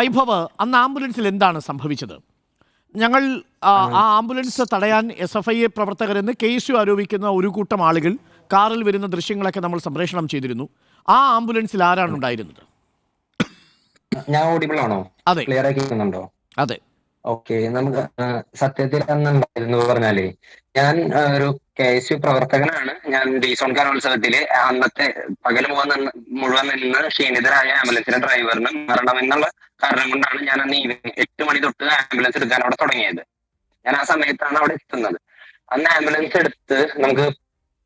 വൈഭവ് അന്ന് ആംബുലൻസിൽ എന്താണ് സംഭവിച്ചത്? ഞങ്ങൾ ആ, ആംബുലൻസ് തടയാൻ എസ് എഫ് ഐ എ പ്രവർത്തകരെന്ന് കെ എസ് യു ആരോപിക്കുന്ന ഒരു കൂട്ടം ആളുകൾ കാറിൽ വരുന്ന ദൃശ്യങ്ങളൊക്കെ നമ്മൾ സംപ്രേഷണം ചെയ്തിരുന്നു. ആ ആംബുലൻസിൽ ആരാണ് ഉണ്ടായിരുന്നത്? ഞാൻ ഓഡിബിൾ ആണോ? അതെ. ക്ലിയർ ആക്കി അതെ. ഓക്കെ നമുക്ക് സത്യത്തിൽ അന്നുണ്ടായിരുന്നു പറഞ്ഞാലേ ഞാൻ ഒരു കെ എസ് യു പ്രവർത്തകനാണ്. ഞാൻ ഡീസോൺ കലോത്സവത്തിൽ അന്നത്തെ പകൽ മുഴുവൻ മുഴുവൻ നിന്ന് ക്ഷീണിതരായ ആംബുലൻസിന്റെ ഡ്രൈവറിന് മരണമെന്നുള്ള കാരണം കൊണ്ടാണ് ഞാൻ അന്ന് ഈവനിങ് എട്ട് മണി തൊട്ട് ആംബുലൻസ് എടുക്കാൻ അവിടെ തുടങ്ങിയത്. ഞാൻ ആ സമയത്താണ് അവിടെ എത്തുന്നത്. അന്ന് ആംബുലൻസ് എടുത്ത് നമുക്ക്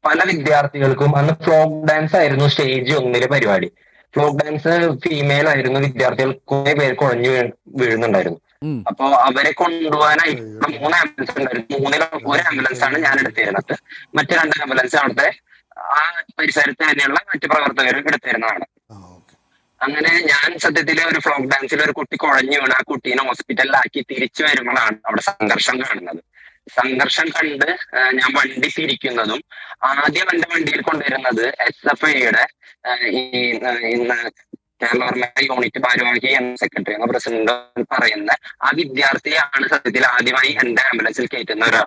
പല വിദ്യാർത്ഥികൾക്കും അന്ന് ഫ്ലോക്ക് ഡാൻസ് ആയിരുന്നു സ്റ്റേജ് ഒന്നിലെ പരിപാടി. ഫ്ലോക്ക് ഡാൻസ് ഫീമെയിൽ ആയിരുന്നു വിദ്യാർത്ഥികൾ കുറെ പേർ കുഴഞ്ഞു വീഴുന്നുണ്ടായിരുന്നു. അപ്പോ അവരെ കൊണ്ടുപോകാനായി ഇവിടെ മൂന്ന് ആംബുലൻസ് ഉണ്ടായിരുന്നു. മൂന്നിൽ ഒരു ആംബുലൻസ് ആണ് ഞാൻ എടുത്തിരുന്നത്. മറ്റു രണ്ട് ആംബുലൻസ് അവിടുത്തെ ആ പരിസരത്ത് തന്നെയുള്ള മറ്റു പ്രവർത്തകരും എടുത്തിരുന്നതാണ്. അങ്ങനെ ഞാൻ സത്യത്തിൽ ഒരു ഫ്ലോക്ക് ഡാൻസിൽ ഒരു കുട്ടി കുഴഞ്ഞു വീണ് ആ കുട്ടീനെ ഹോസ്പിറ്റലിലാക്കി തിരിച്ചു വരുമ്പോഴാണ് അവിടെ സംഘർഷം കാണുന്നത്. സംഘർഷം കണ്ട് ഞാൻ വണ്ടി തിരിക്കുന്നതും ആദ്യം എന്റെ വണ്ടിയിൽ കൊണ്ടുവരുന്നത് എസ് എഫ് ഐയുടെ ഈ ഇന്ന് കേരള യൂണിറ്റ് ഭാരവാഹി എന്ന സെക്രട്ടറി എന്ന പ്രസിഡന്റ് പറയുന്ന ആ വിദ്യാർത്ഥിയാണ് സത്യത്തിൽ ആദ്യമായി എന്റെ ആംബുലൻസിൽ കയറ്റുന്ന ഒരാൾ.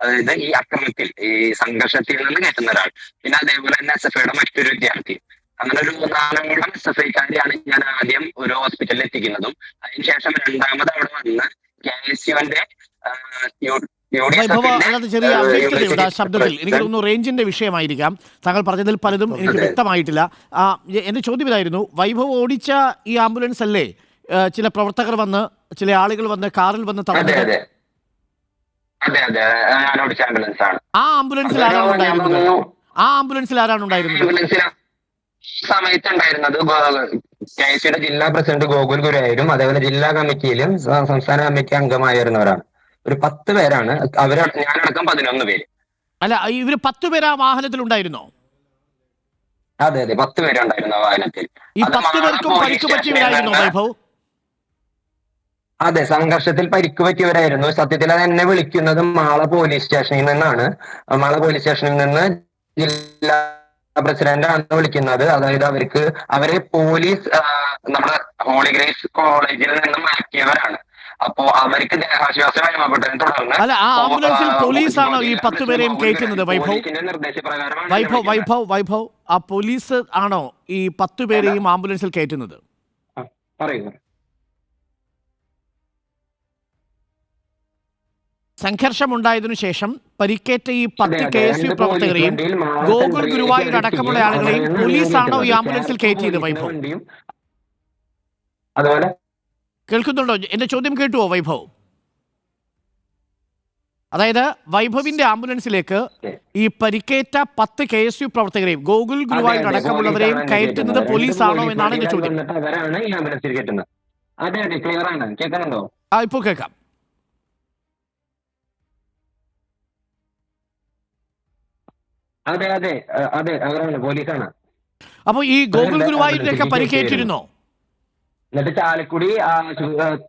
അതായത് ഈ അക്രമത്തിൽ ഈ സംഘർഷത്തിൽ നിന്ന് കയറ്റുന്ന ഒരാൾ. പിന്നെ അതേപോലെ തന്നെ എസ് എഫ് ഐയുടെ മറ്റൊരു വിദ്യാർത്ഥി. അങ്ങനെ ഒരു നാലോളം എസ് എഫ് ഐക്കാരെയാണ് ഞാൻ ആദ്യം ഒരു ഹോസ്പിറ്റലിൽ എത്തിക്കുന്നതും. അതിനുശേഷം രണ്ടാമത് അവിടെ വന്ന് കെ എസ് യുവിന്റെ വൈഭവ അതായത് ചെറിയ അവ്യക്തതയുണ്ട് ആ ശബ്ദത്തിൽ എനിക്ക് തോന്നുന്നു റേഞ്ചിന്റെ വിഷയമായിരിക്കാം. താങ്കൾ പറഞ്ഞതിൽ പലതും എനിക്ക് വ്യക്തമായിട്ടില്ല. ആ എന്റെ ചോദ്യം ഇതായിരുന്നു. വൈഭവ് ഓടിച്ച ഈ ആംബുലൻസ് അല്ലേ? ചില പ്രവർത്തകർ വന്ന് ചില ആളുകൾ വന്ന് കാറിൽ വന്ന് തടഞ്ഞു. തടഞ്ഞത് ആ ആംബുലൻസിൽ ആരാണ് ഉണ്ടായിരുന്നത്? ആ ആംബുലൻസിൽ ആരാണ് ഉണ്ടായിരുന്നത്? സമയത്തുണ്ടായിരുന്നത് കെ ജില്ലാ പ്രസിഡന്റ് ഗോകുൽ ഗുരുവായൂരും അതേപോലെ ജില്ലാ കമ്മിറ്റിയിലും സംസ്ഥാന കമ്മിറ്റി അംഗമായിരുന്നവരാണ്. ഒരു പത്ത് പേരാണ്. അവരടക്കം ഞാനടക്കം പതിനൊന്ന് പേര്. അല്ല ഇവർ പത്ത് പേര് ആ വാഹനത്തിൽ ഉണ്ടായിരുന്നോ അതെ അതെ. പത്ത് പേരുണ്ടായിരുന്നു ആ വാഹനത്തിൽ. ഈ അത് പത്ത് പേർക്കും പരിക്ക് പറ്റിയവരായിരുന്നോ വൈഭവ്? അതെ സംഘർഷത്തിൽ പരിക്ക് പറ്റിയവരായിരുന്നു. സത്യത്തിൽ അത് എന്നെ വിളിക്കുന്നത് മാള പോലീസ് സ്റ്റേഷനിൽ നിന്നാണ്. മാള പോലീസ് സ്റ്റേഷനിൽ നിന്ന് ജില്ലാ പ്രസിഡന്റ് ആണ് വിളിക്കുന്നത്. അതായത് അവർക്ക് അവരെ പോലീസ് നമ്മുടെ ഹോളി ഗ്രേസ് കോളേജിൽ നിന്ന് മാറ്റിയവരാണ്. അപ്പോ അവർക്ക് അല്ല ആ ആംബുലൻസിൽ പോലീസാണോ ഈ പത്ത് പേരെയും കയറ്റുന്നത് വൈഭവ്? വൈഭവ് വൈഭവ് വൈഭവ് ആ പോലീസ് ആണോ ഈ പത്ത് പേരെയും ആംബുലൻസിൽ കയറ്റുന്നത്? സംഘർഷമുണ്ടായതിനു ശേഷം പരിക്കേറ്റ ഈ പത്ത് കെ. എസ് യു പ്രവർത്തകരെയും ഗോകുൽ ഗുരുവായൂർ അടക്കമുള്ള ആളുകളെയും പോലീസാണോ ഈ ആംബുലൻസിൽ കയറ്റിയത് വൈഭവം? അതുപോലെ കേൾക്കുന്നുണ്ടോ? എന്റെ ചോദ്യം കേട്ടുവോ വൈഭവ്? അതായത് വൈഭവിന്റെ ആംബുലൻസിലേക്ക് ഈ പരിക്കേറ്റ പത്ത് കെ എസ് യു പ്രവർത്തകരെയും ഗോകുൽ ഗുരുവായൂർ അടക്കമുള്ളവരെയും കയറ്റുന്നത് പോലീസ് പോലീസാണോ രണ്ട് എന്നാണ് എന്റെ ചോദ്യം. അതെ അതെ. ക്ലിയർ ആണ്. കേൾക്കുന്നുണ്ടോ? ആ ഇപ്പോൾ കേൾക്കാം. അതെ അതെ. അതെ. അവരാണ്. പോലീസാണ്. അപ്പൊ ഈ ഗോകുൽ ഗുരുവായൂരിനൊക്കെ പരിക്കേറ്റിരുന്നോ? എന്നിട്ട് ചാലക്കുടി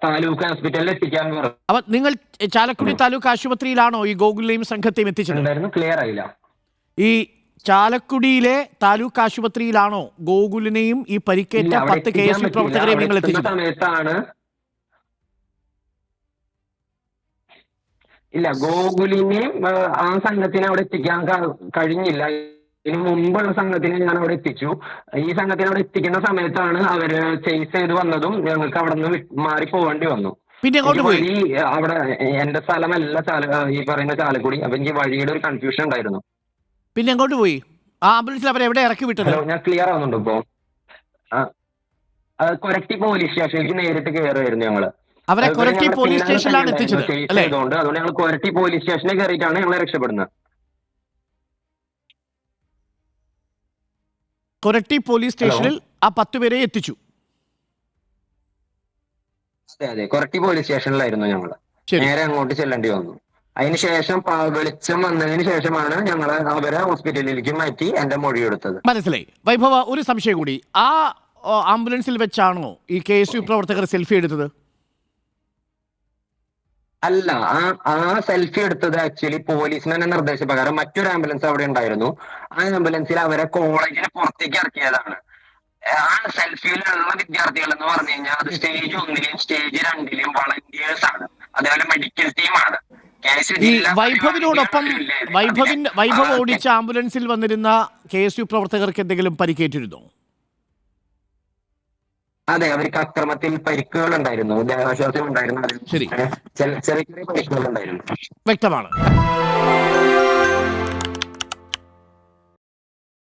താലൂക്ക് ഹോസ്പിറ്റലിൽ എത്തിക്കാൻ അപ്പൊ നിങ്ങൾ ചാലക്കുടി താലൂക്ക് ആശുപത്രിയിലാണോ ഈ ഗോകുലിനെയും സംഘത്തെയും എത്തിച്ചത്? ക്ലിയർ ആയില്ല. ഈ ചാലക്കുടിയിലെ താലൂക്ക് ആശുപത്രിയിലാണോ ഗോകുലിനെയും ഈ പരിക്കേറ്റ പത്ത് കെ എസ് യു പ്രവർത്തകരെയും നിങ്ങൾ എത്തിച്ചത് സമയത്താണ് ഇല്ല ഗോകുലിനെയും ആ, സംഘത്തിനെ അവിടെ എത്തിക്കാൻ കഴിഞ്ഞില്ല. ഇതിനു മുമ്പുള്ള സംഘത്തിനെ ഞാൻ അവിടെ എത്തിച്ചു. ഈ സംഘത്തിനെ അവിടെ എത്തിക്കുന്ന സമയത്താണ് അവർ ചേസ് ചെയ്ത് വന്നതും ഞങ്ങൾക്ക് അവിടെ നിന്ന് മാറി പോവേണ്ടി വന്നു. പിന്നെ അങ്ങോട്ട് പോയി? വഴി അവിടെ എന്റെ സ്ഥലമല്ല ചാല ഈ പറയുന്ന ചാലക്കുടി. അപ്പൊ എനിക്ക് വഴിയുടെ ഒരു കൺഫ്യൂഷൻ ഉണ്ടായിരുന്നു. പിന്നെ എങ്ങോട്ട് പോയി? ആ ആംബുലൻസിൽ അവരെ എവിടെ ഇറക്കി വിട്ടത്? ഹലോ ഞാൻ ക്ലിയർ ആവുന്നുണ്ട് ഇപ്പോ. ആ, കൊരട്ടി പോലീസ് സ്റ്റേഷനിലേക്ക് നേരിട്ട് കയറുമായിരുന്നു ഞങ്ങൾ. അവരെ കൊരട്ടി പോലീസ് സ്റ്റേഷനിലാണ് എത്തിച്ചത് അല്ലേ? chase അതുകൊണ്ട് ഞങ്ങൾ കൊരട്ടി പോലീസ് സ്റ്റേഷനിൽ കയറിയിട്ടാണ് ഞങ്ങളെ രക്ഷപ്പെടുന്നത്. കൊരട്ടി പോലീസ് സ്റ്റേഷനിൽ ആ പത്ത് പേരെ എത്തിച്ചു. അതെ അതെ. കൊരട്ടി പോലീസ് സ്റ്റേഷനിലായിരുന്നു ഞങ്ങൾ നേരെ അങ്ങോട്ട് ചെല്ലേണ്ടി വന്നു. അതിനുശേഷം ശേഷം വെളിച്ചം വന്നതിന് ശേഷമാണ് ഞങ്ങൾ അവരെ ഹോസ്പിറ്റലിലേക്ക് മാറ്റി എന്റെ മൊഴി എടുത്തത്. മനസ്സിലായി. വൈഭവ ഒരു സംശയം കൂടി. ആ ആംബുലൻസിൽ വെച്ചാണോ ഈ കെ എസ് യു പ്രവർത്തകർ സെൽഫി എടുത്തത്? അല്ല ആ ആ സെൽഫി എടുത്തത് ആക്ച്വലി പോലീസിന്റെ നിർദ്ദേശപ്രകാരം മറ്റൊരു ആംബുലൻസ് അവിടെ ഉണ്ടായിരുന്നു. ആ ആംബുലൻസിൽ അവരെ കോളേജിന് പുറത്തേക്ക് ഇറക്കിയതാണ്. ആ സെൽഫിയിലുള്ള വിദ്യാർത്ഥികൾ എന്ന് പറഞ്ഞു കഴിഞ്ഞാൽ അത് സ്റ്റേജ് ഒന്നിലെയും സ്റ്റേജ് രണ്ടിലെയും വളണ്ടിയേഴ്സ് ആണ്. അതേപോലെ മെഡിക്കൽ ടീമാണ് ഈ വൈഭവിനോടൊപ്പം വൈഭവിന്റെ വൈഭവിൻ വൈഭവ് ഓടിച്ച ആംബുലൻസിൽ വന്നിരുന്ന കെ എസ് യു പ്രവർത്തകർക്ക് എന്തെങ്കിലും പരിക്കേറ്റിരുന്നോ? അതെ അവർക്ക് അക്രമത്തിൽ പരിക്കുകൾ ഉണ്ടായിരുന്നു ദേഹാശ്വാസം ഉണ്ടായിരുന്നു അതിൽ ശരി. ചെറിയ ചെറിയ പരിക്കുകൾ ഉണ്ടായിരുന്നു വ്യക്തമാണ്.